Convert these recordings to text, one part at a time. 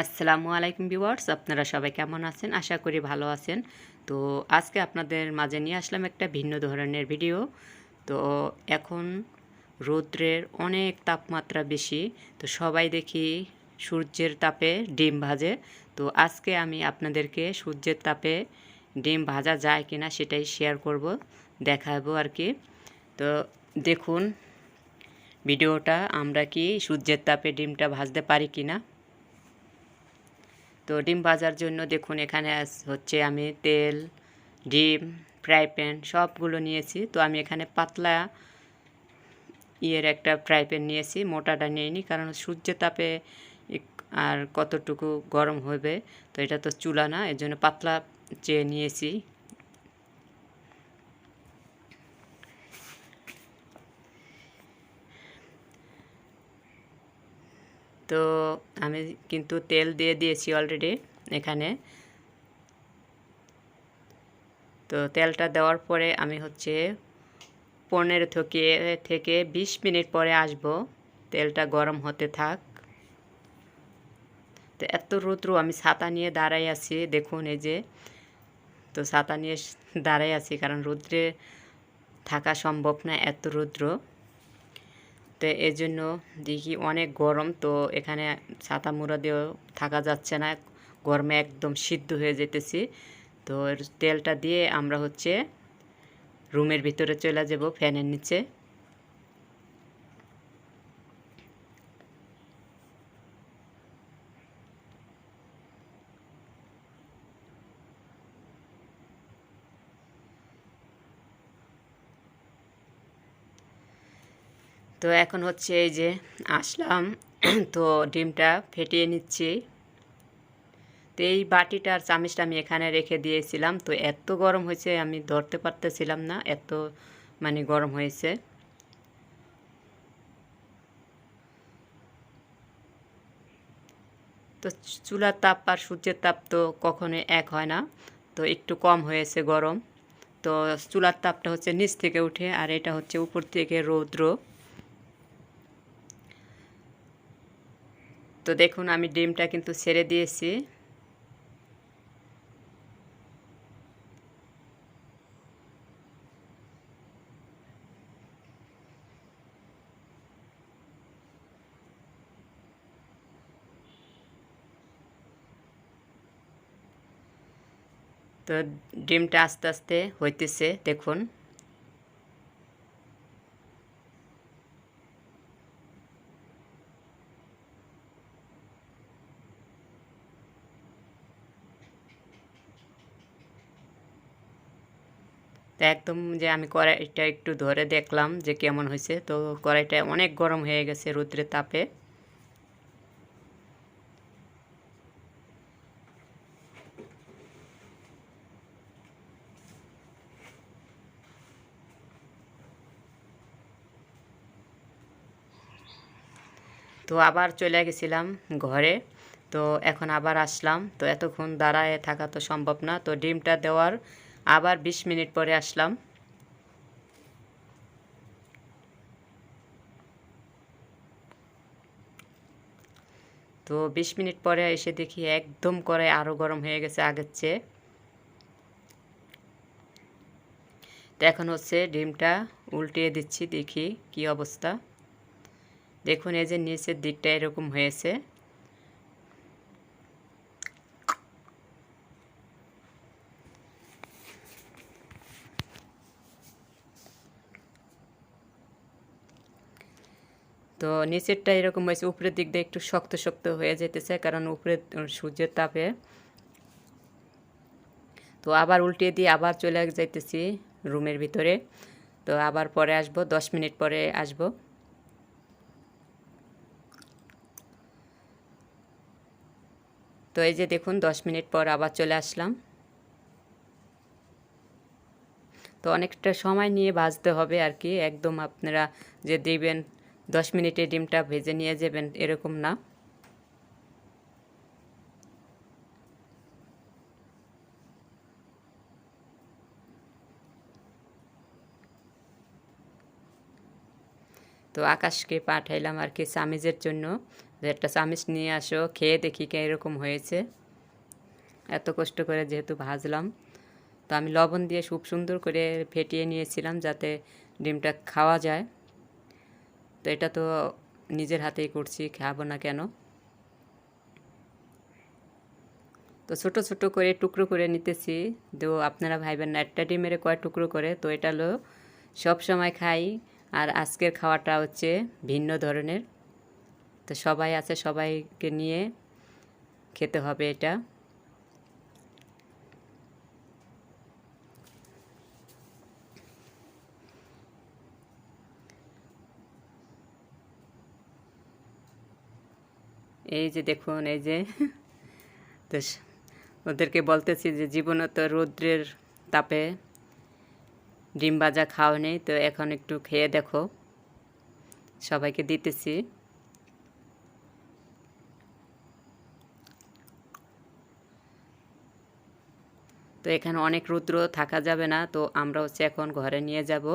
আসসালামু আলাইকুম ভিউয়ার্স, আপনারা সবাই কেমন আছেন? আশা করি ভালো আছেন। তো আজকে আপনাদের মাঝে নিয়ে আসলাম একটা ভিন্ন ধরনের ভিডিও। তো এখন রৌদ্রের অনেক তাপমাত্রা বেশি, তো সবাই দেখি সূর্যের তাপে ডিম ভাজে। তো আজকে আমি আপনাদেরকে সূর্যের তাপে ডিম ভাজা যায় কিনা সেটাই শেয়ার করব, দেখাবো আর কি। তো দেখুন, ভিডিওটা আমরা কি সূর্যের তাপে ডিমটা ভাজতে পারি কিনা। তো ডিম ভাজার জন্য দেখুন, এখানে হচ্ছে আমি তেল, ডিম, ফ্রাই প্যান সবগুলো নিয়েছি। তো আমি এখানে পাতলা ইয়ের একটা ফ্রাই প্যান নিয়েছি, মোটাটা নিইনি কারণ সূর্যের তাপে আর কতটুকু গরম হবে, তো এটা তো চুলা না, এর জন্য পাতলা চেয়ে নিয়েছি তো আমি কিন্তু তেল দিয়ে দিয়েছি অলরেডি এখানে। তো তেলটা দেওয়ার পরে আমি হচ্ছে পনেরো থেকে থেকে বিশ মিনিট পরে আসব। তেলটা গরম হতে থাক। তো এত রৌদ্র, আমি ছাতা নিয়ে দাঁড়াই আছি, দেখুন এই যে। তো ছাতা নিয়ে দাঁড়াই আছি, কারণ রৌদ্রে থাকা সম্ভব না, এত রৌদ্র। তো এই জন্য দেখি অনেক গরম, তো এখানে ছাতা মুড়া দিয়েও থাকা যাচ্ছে না। গরমে একদম সিদ্ধ হয়ে যেতেছি। তো তেলটা দিয়ে আমরা হচ্ছে রুমের ভিতরে চলে যাব ফ্যানের নিচে। তো এখন হচ্ছে এই যে আসলাম, তো ডিমটা ফেটিয়ে নিচ্ছি। তো এই বাটিটার চামিচটা আমি এখানে রেখে দিয়েছিলাম। তো এত গরম হয়েছে, আমি ধরতে পারতেছিলাম না, এত মানে গরম হয়েছে। তো চুলার তাপ আর সূর্যের তাপ তো কখনোই এক হয় না, তো একটু কম হয়েছে গরম। তো চুলার তাপটা হচ্ছে নিচ থেকে উঠে, আর এটা হচ্ছে উপর থেকে রৌদ্র। তো দেখুন আমি ডিমটা কিন্তু ছেড়ে দিয়েছি। তো ডিমটা আস্তে আস্তে হইতেছে দেখুন। তো একদম যে আমি কড়াইটা একটু ধরে দেখলাম যে কেমন হয়েছে। তো কড়াইটা অনেক গরম হয়ে গেছে রৌদ্রের তাপে। তো আবার চলে গেছিলাম ঘরে। তো এখন আবার আসলাম। তো এতক্ষণ দাঁড়ায় থাকা তো সম্ভব না। তো ডিমটা দেওয়ার আবার বিশ মিনিট পরে আসলাম। তো বিশ মিনিট পরে এসে দেখি একদম করে আরও গরম হয়ে গেছে আগের চেয়ে। তো এখন হচ্ছে ডিমটা উল্টিয়ে দিচ্ছি দেখি কি অবস্থা। দেখুন এই যে নিচের দিকটা এরকম হয়েছে। তো নিচেরটা এরকম হয়েছে, উপরের দিক দিয়ে একটু শক্ত শক্ত হয়ে যেতেছে কারণ উপরে সূর্যের তাপে। তো আবার উল্টিয়ে দিয়ে আবার চলে যাইতেছি রুমের ভিতরে। তো আবার পরে আসব, দশ মিনিট পরে আসব। তো এই যে দেখুন, দশ মিনিট পর আবার চলে আসলাম। তো অনেকটা সময় নিয়ে ভাজতে হবে আর কি, একদম আপনারা যে দিবেন দশ মিনিটে ডিমটা ভেজে নিয়ে যাবেন, এরকম না। তো আকাশকে পাঠাইলাম আর কি সামিজের জন্য। যে একটা চামিচ নিয়ে আসো, খেয়ে দেখি কে এরকম হয়েছে। এত কষ্ট করে যেহেতু ভাজলাম। তো আমি লবণ দিয়ে খুব সুন্দর করে ফেটিয়ে নিয়েছিলাম যাতে ডিমটা খাওয়া যায়। তো এটা তো নিজের হাতেই করছি, খাব না কেন? তো ছোট ছোট করে টুকরো করে নিতেছি। তো আপনারা ভাইবেন না, একটা ডিমের কয় টুকরো করে? তো এটা হলো সময় খাই। আর আজকের খাওয়াটা হচ্ছে ভিন্ন ধরনের। তো সবাই আছে, সবাইকে নিয়ে খেতে হবে এটা। এই যে দেখুন, এই যে। তো ওদেরকে বলতেছি যে জীবনে তো রৌদ্রের তাপে ডিম ভাজা খাও নেই, তো এখন একটু খেয়ে দেখো। সবাইকে দিতেছি। তো এখানে অনেক রৌদ্র থাকা যাবে না, তো আমরা হচ্ছে এখন ঘরে নিয়ে যাব।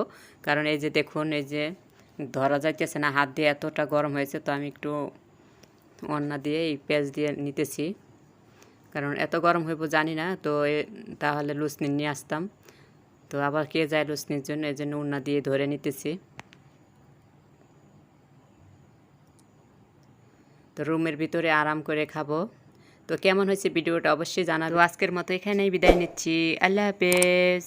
কারণ এই যে দেখুন, এই যে ধরা যাইতেছে না, হাত দিয়ে এতটা গরম হয়েছে, তো আমি একটু অন্না দিয়ে এই পেঁয়াজ দিয়ে নিতেছি। কারণ এত গরম হইব জানি না, তো তাহলে লুসনি নিয়ে আসতাম। তো আবার কে যায় লুসনির জন্য, এই জন্য উন্না দিয়ে ধরে নিতেছি। তো রুমের ভিতরে আরাম করে খাব। তো কেমন হয়েছে ভিডিওটা অবশ্যই জানাব। আজকের মতো এখানেই বিদায় নিচ্ছি। আল্লাহ হাফেজ।